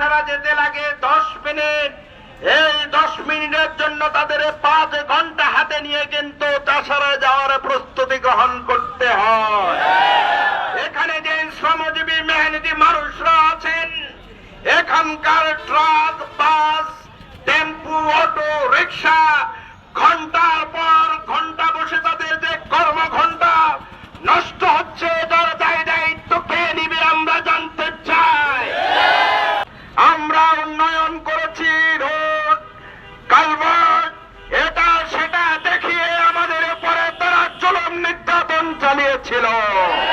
চাষারা যেতে লাগে দশ মিনিট। এই দশ মিনিটের জন্য তাদের পাঁচ ঘণ্টা হাতে নিয়ে কিন্তু চাষারা যাওয়ার প্রস্তুতি গ্রহণ করতে হয়। এখানে যে শ্রমজীবী মেহনতি মানুষরা আছেন, এখানকার ট্রাক, বাস, টেম্পু, অটো, রিক্সা নির্যাতন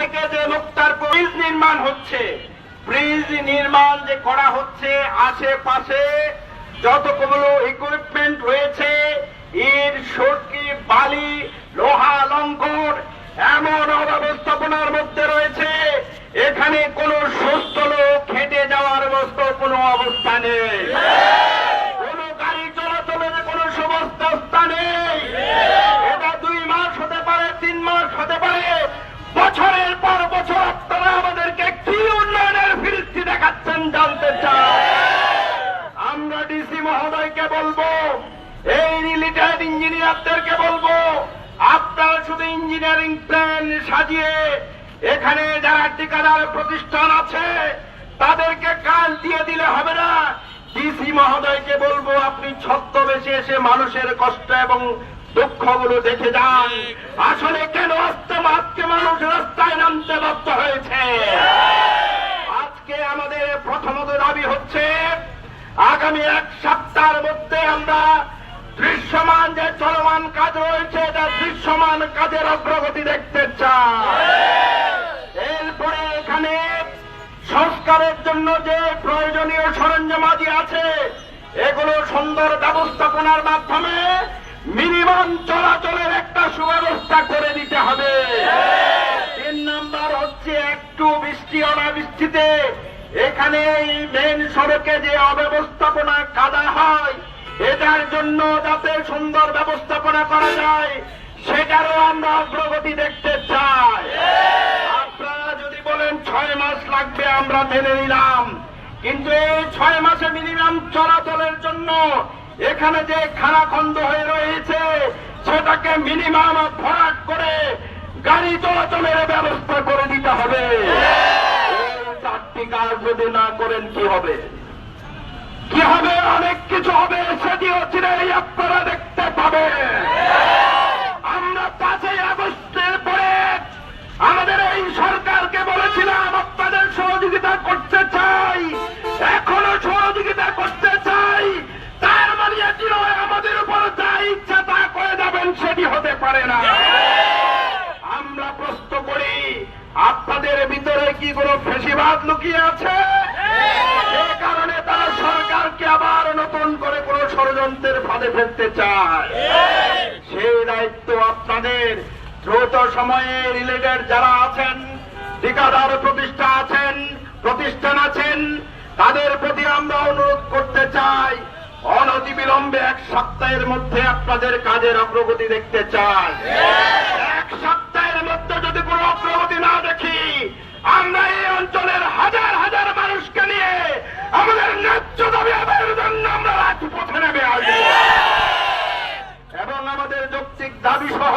থেকে যে মুক্তার ব্রিজ নির্মাণ হচ্ছে, ব্রিজ নির্মাণ যে করা হচ্ছে আশেপাশে যতগুলো ইকুইপমেন্ট রয়েছে, ইট, সরকি, বালি, লোহা, লঙ্কর, এমন অব্যবস্থাপনার মধ্যে রয়েছে। এখানে কোনো সুস্থ লোক খেটে যাওয়ার মতো কোনো অবস্থা নেই। ইঞ্জিনিয়ারদেরকে বলব, আপনারা শুধু ইঞ্জিনিয়ারিং প্ল্যান সাজিয়ে এখানে যারা ঠিকাদার প্রতিষ্ঠান আছে, তাদেরকে কাজ দিয়ে দিলে হবে না। ডিসি মহোদয়কে বলব, আপনি ছদ্মবেশে এসে মানুষের কষ্ট এবং দুঃখগুলো দেখে যান। আসলে কেন আজকে আজকে মানুষ রাস্তায় নামতে বাধ্য হয়েছে? আজকে আমাদের প্রথমত দাবি হচ্ছে, আগামী এক সপ্তাহের মধ্যে আমরা চলমান কাজ রয়েছে এটা দৃশ্যমান কাজের অগ্রগতি দেখতে চাই এরপরে এখানে সংস্কারের জন্য যে প্রয়োজনীয় সরঞ্জামাদি আছে, এগুলো সুন্দর ব্যবস্থাপনার মাধ্যমে মিনিমাম চলাচলের একটা সুব্যবস্থা করে দিতে হবে। তিন নাম্বার হচ্ছে একটু বৃষ্টি, অনাবৃষ্টিতে এখানে এই মেন সড়কে যে অব্যবস্থাপনা কাদা জন্য যাতে সুন্দর ব্যবস্থাপনা করা যায়, সেটারও আমরা অগ্রগতি দেখতে চাই। আপনারা যদি বলেন ছয় মাস লাগবে, আমরা মেনে নিলাম। কিন্তু এই ছয় মাসে মিনিমাম চলাচলের জন্য এখানে যে খানাখন্দ হয়ে রয়েছে, সেটাকে মিনিমাম ভরাট করে গাড়ি চলাচলের ব্যবস্থা করে দিতে হবে। চারটি কাজ যদি না করেন কি হবে? কি হবে অনেক কিছু হবে সেটিও চিনেই আপনারা দেখতে পাবেন আমরা পাঁচই আগস্টের পরে আমাদের এই সরকারকে বলেছিলাম, আপনাদের সহযোগিতা করতে চাই, এখনও সহযোগিতা করতে চাই। তার মানে এটি নয়, আমাদের উপর যা ইচ্ছা তা করে যাবেন, সেটি হতে পারে না। আমরা প্রশ্ন করি, আপনাদের ভিতরে কি কোনো ফেসিবাদ লুকিয়ে আছে? ফাঁদে ফেলতে চায়। সেই দায়িত্ব আপনাদের। দ্রুত সময়ে রিলেটেড যারা আছেন, ঠিকাদার প্রতিষ্ঠা আছেন, প্রতিষ্ঠান আছেন, তাদের প্রতি আমরা অনুরোধ করতে চাই, অনতিবিলম্বে এক সপ্তাহের মধ্যে আপনাদের কাজের অগ্রগতি দেখতে চাই। দাবি সহ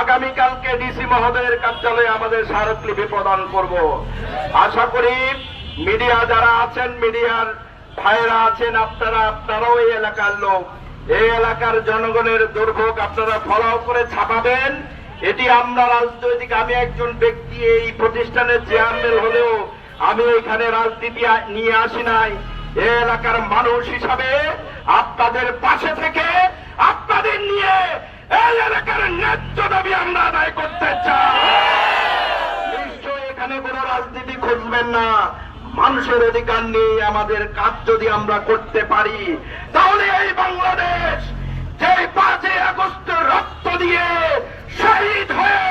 আগামীকালকে ডিসি মহোদয়ের কার্যালয়ে আমাদের স্মারকলিপি প্রদান করব। আশা করি মিডিয়া যারা আছেন, মিডিয়ার ভাইরা আছেন, আপনারা, আপনারাও এই এলাকার লোক। এই এলাকার জনগণের দুর্ভোগ আপনারা ফলাও করে ছাপাবেন। এটি আমরা রাজনৈতিক, আমি একজন ব্যক্তি, এই প্রতিষ্ঠানের চেয়ারম্যান হলেও আমি এখানে রাজনীতি নিয়ে আসি নাই। এলাকার মানুষ হিসাবে আপনাদের পাশে থেকে আপনাদের নিয়ে এই এলাকার ন্যায্য দাবি আমরা আদায় করতে চাই। নিশ্চয়ই এখানে কোনো রাজনীতি খুঁজবেন না। মানুষের অধিকার নিয়ে আমাদের কাজ যদি আমরা করতে পারি, তাহলে এই বাংলাদেশ যে পাঁচই আগস্ট রক্ত দিয়ে শহীদ হয়ে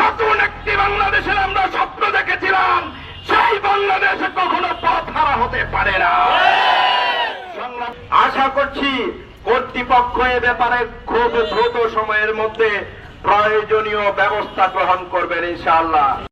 নতুন একটি বাংলাদেশের আমরা স্বপ্ন দেখেছিলাম, সেই বাংলাদেশে কখনো পথ হারা হতে পারে না। আশা করছি কর্তৃপক্ষ এ ব্যাপারে খুব দ্রুত সময়ের মধ্যে প্রয়োজনীয় ব্যবস্থা গ্রহণ করবেন ইনশাআল্লাহ।